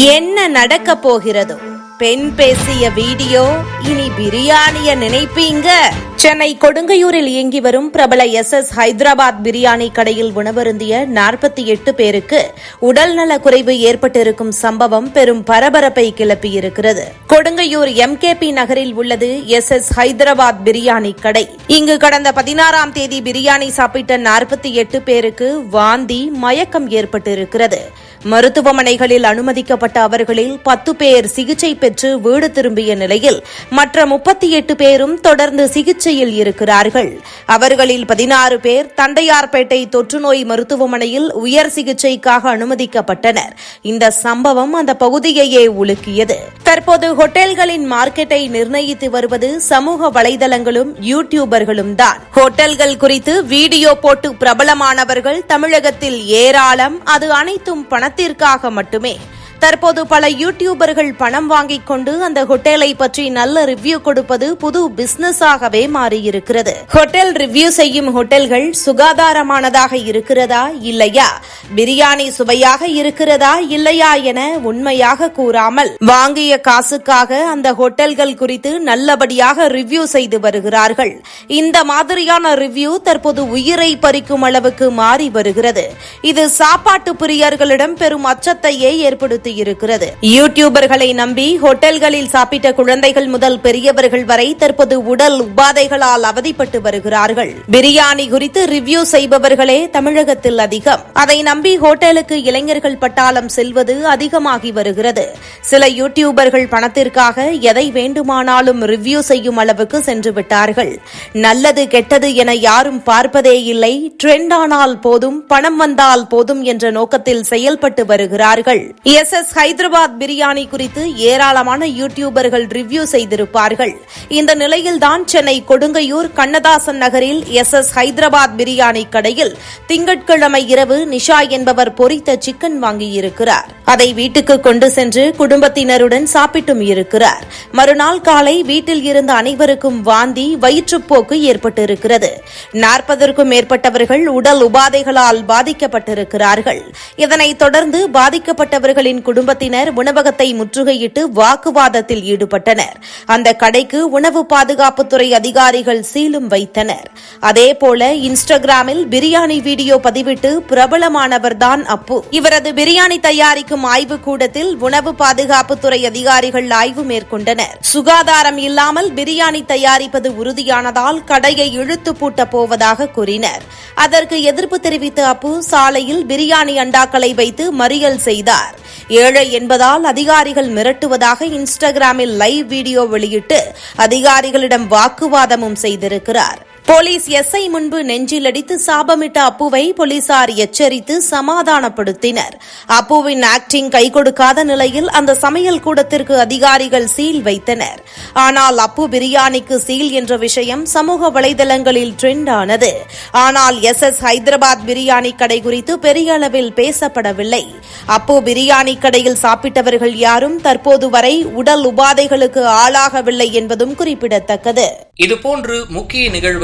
என்ன நடக்க போகிறதோ? பெண் பேசிய வீடியோ இனி பிரியாணிய நினைப்பீங்க? சென்னை கொடுங்கையூரில் இயங்கி வரும் பிரபல எஸ் எஸ் ஹைதராபாத் பிரியாணி கடையில் உணவருந்திய நாற்பத்தி எட்டு பேருக்கு உடல்நல குறைவு ஏற்பட்டிருக்கும் சம்பவம் பெரும் பரபரப்பை கிளப்பியிருக்கிறது. கொடுங்கையூர் எம்கேபி நகரில் உள்ளது எஸ் எஸ் ஹைதராபாத் பிரியாணி கடை. இங்கு கடந்த பதினாறாம் தேதி பிரியாணி சாப்பிட்ட நாற்பத்தி எட்டு பேருக்கு வாந்தி மயக்கம் ஏற்பட்டிருக்கிறது. மருத்துவமனைகளில் அனுமதிக்கப்பட்ட அவர்களில் பத்து பேர் சிகிச்சை பெற்று வீடு திரும்பிய நிலையில் மற்ற முப்பத்தி எட்டு பேரும் தொடர்ந்து சிகிச்சை சிகிச்சையில் இருக்கிறார்கள். அவர்களில் பதினாறு பேர் தண்டையார்பேட்டை தொற்றுநோய் மருத்துவமனையில் உயர் சிகிச்சைக்காக அனுமதிக்கப்பட்டனர். இந்த சம்பவம் அந்த பகுதியையே உலுக்கியது. தற்போது ஹோட்டல்களின் மார்க்கெட்டை நிர்ணயித்து வருவது சமூக வலைதளங்களும் யூடியூபர்களும் தான். ஹோட்டல்கள் குறித்து வீடியோ போட்டு பிரபலமானவர்கள் தமிழகத்தில் ஏராளம். அது அனைத்தும் பணத்திற்காக மட்டுமே. தற்போது பல யூடியூபர்கள் பணம் வாங்கிக் கொண்டு அந்த ஹோட்டலை பற்றி நல்ல ரிவ்யூ கொடுப்பது புது பிசினஸாகவே மாறியிருக்கிறது. ஹோட்டல் ரிவ்யூ செய்யும் ஹோட்டல்கள் சுகாதாரமானதாக இருக்கிறதா இல்லையா? பிரியாணி சுவையாக இருக்கிறதா இல்லையா என உண்மையாக கூறாமல் வாங்கிய காசுக்காக அந்த ஹோட்டல்கள் குறித்து நல்லபடியாக ரிவ்யூ செய்து வருகிறார்கள். இந்த மாதிரியான ரிவ்யூ தற்போது உயிரை பறிக்கும் அளவுக்கு மாறி வருகிறது. இது சாப்பாட்டு பிரியர்களிடம் பெரும் அச்சத்தையே ஏற்படுத்தி மாறியிருக்கிறது யூடியூபர்களை நம்பி ஹோட்டல்களில் சாப்பிட்ட குழந்தைகள் முதல் பெரியவர்கள் வரை தற்போது உடல் உபாதைகளால் அவதிப்பட்டு வருகிறார்கள். பிரியாணி குறித்து ரிவ்யூ செய்பவர்களே தமிழகத்தில் அதிகம். அதை நம்பி ஹோட்டலுக்கு இளைஞர்கள் பட்டாளம் செல்வது அதிகமாகி வருகிறது. சில யூடியூபர்கள் பணத்திற்காக எதை வேண்டுமானாலும் ரிவ்யூ செய்யும் அளவுக்கு சென்று விட்டார்கள். நல்லது கெட்டது என யாரும் பார்ப்பதே இல்லை. ட்ரெண்ட் ஆனால் போதும் பணம் வந்தால் போதும் என்ற நோக்கத்தில் செயல்பட்டு வருகிறார்கள். எஸ் எஸ் ஹைதராபாத் பிரியாணி குறித்து ஏராளமான யூடியூபர்கள் ரிவ்யூ செய்திருப்பார்கள். இந்த நிலையில்தான் சென்னை கொடுங்கையூர் கண்ணதாசன் நகரில் எஸ் எஸ் ஹைதராபாத் பிரியாணி கடையில் திங்கட்கிழமை இரவு நிஷா என்பவர் பொரித்த சிக்கன் வாங்கியிருக்கிறார். அதை வீட்டுக்கு கொண்டு சென்று குடும்பத்தினருடன் சாப்பிட்டும் இருக்கிறார். மறுநாள் காலை வீட்டில் இருந்த அனைவருக்கும் வாந்தி வயிற்றுப்போக்கு ஏற்பட்டிருக்கிறது. நாற்பதற்கும் மேற்பட்டவர்கள் உடல் உபாதைகளால் பாதிக்கப்பட்டிருக்கிறார்கள். இதனைத் தொடர்ந்து பாதிக்கப்பட்டவர்களின் குடும்பத்தினர் உணவகத்தை முற்றுகையிட்டு வாக்குவாதத்தில் ஈடுபட்டனர். அந்த கடைக்கு உணவு பாதுகாப்புத்துறை அதிகாரிகள் சீலும் வைத்தனர். அதேபோல இன்ஸ்டாகிராமில் பிரியாணி வீடியோ பதிவிட்டு பிரபலமானவர்தான் அப்பு. இவரது பிரியாணி தயாரிக்கும் ஆய்வு கூடத்தில் உணவு பாதுகாப்புத்துறை அதிகாரிகள் ஆய்வு மேற்கொண்டனர். சுகாதாரம் இல்லாமல் பிரியாணி தயாரிப்பது உறுதியானதால் கடையை இழுத்து பூட்டப் போவதாக கூறினர். அதற்கு எதிர்ப்பு தெரிவித்த அப்பு சாலையில் பிரியாணி அண்டாக்களை வைத்து மறியல் செய்தார். ஏழை என்பதால் அதிகாரிகள் மிரட்டுவதாக இன்ஸ்டாகிராமில் லைவ் வீடியோ வெளியிட்டு அதிகாரிகளிடம் வாக்குவாதமும் செய்திருக்கிறார். போலீஸ் எஸ்ஐ முன்பு நெஞ்சில் அடித்து சாபமிட்ட அப்புவை போலீசார் எச்சரித்து சமாதானப்படுத்தினர். அப்புவின் ஆக்டிங் கை கொடுக்காத நிலையில் அந்த சமையல் கூடத்திற்கு அதிகாரிகள் சீல் வைத்தனர். ஆனால் அப்பு பிரியாணிக்கு சீல் என்ற விஷயம் சமூக வலைதளங்களில் ட்ரெண்ட் ஆனது. ஆனால் எஸ் எஸ் ஹைதராபாத் பிரியாணி கடை குறித்து பெரிய அளவில் பேசப்படவில்லை. அப்பு பிரியாணி கடையில் சாப்பிட்டவர்கள் யாரும் தற்போது வரை உடல் உபாதைகளுக்கு ஆளாகவில்லை என்பதும் குறிப்பிடத்தக்கது. இதுபோன்று முக்கிய